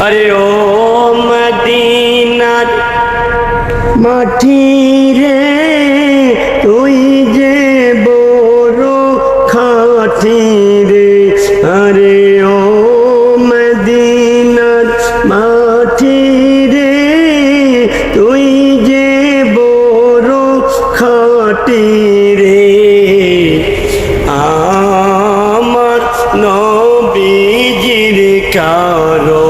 আরে ও মদিনার মাটি রে তুই যে বড় খাটি রে আরে ও মদিনার মাটি রে তুই যে বড় খাটি রে আমার নবীজির কারণে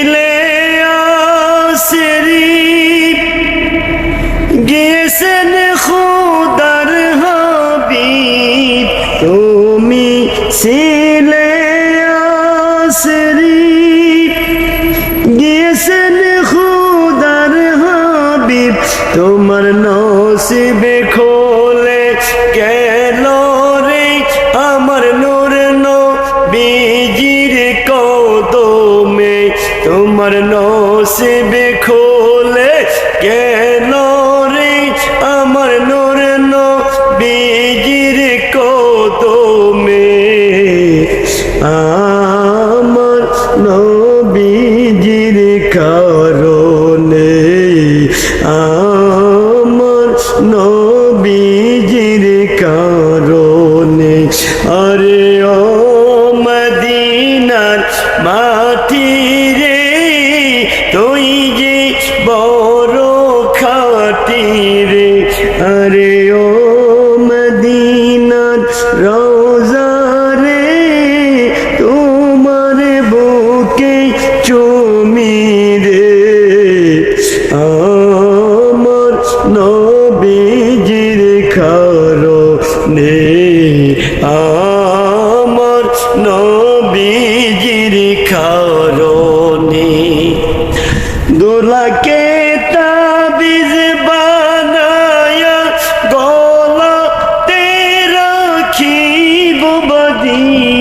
নসিবে খোলে গেল রে আমার নূর নবীজির কদমে? তোমার নসিবে খোলে গেল রে আমার নূর নবীজির কদমে? আমার নবীজির কারণে আমার আরে ও মদিনার রোজা রে তোমার বুকে চুমি রে আমার নবীজির খারো নে আমার নবীজির খারো নে দোলাকে তাবিজ বানায়া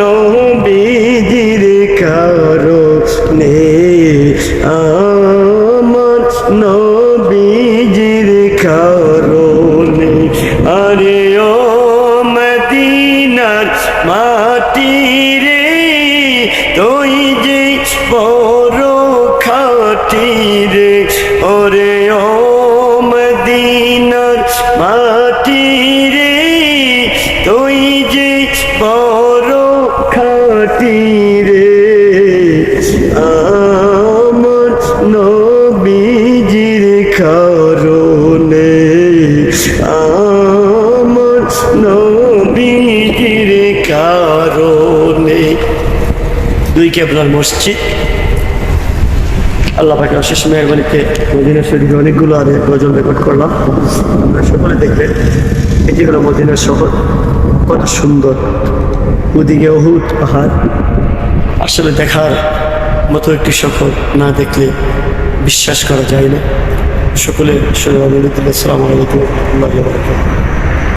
নবীজির কারণে আমার নবীজির কারণে আরে ও মদিনার মাটি রে, তুই যে বড় খাটি রে, ওরে ও মদিনার মাটি রে, তুই যে বড় খাটি রে আমার নবীজির কারণে আমার নবীজির কারণে দুই কেবলার মসজিদ আল্লাহ পাকে অশেষ মেহরবানিতে মদিনা শরীফে অনেকগুলো আরে গজল রেকর্ড করলাম। আপনারা সকলে দেখবেন এই যেগুলো মদিনার শহর। কত সুন্দর। ওদিকে অহুত পাহাড়। আসলে দেখার মতো একটি শহর না দেখলে বিশ্বাস করা যায় না। সকলে আসসালামু আলাইকুম রহমতুল্লাহি ওয়া বারাকাতুহু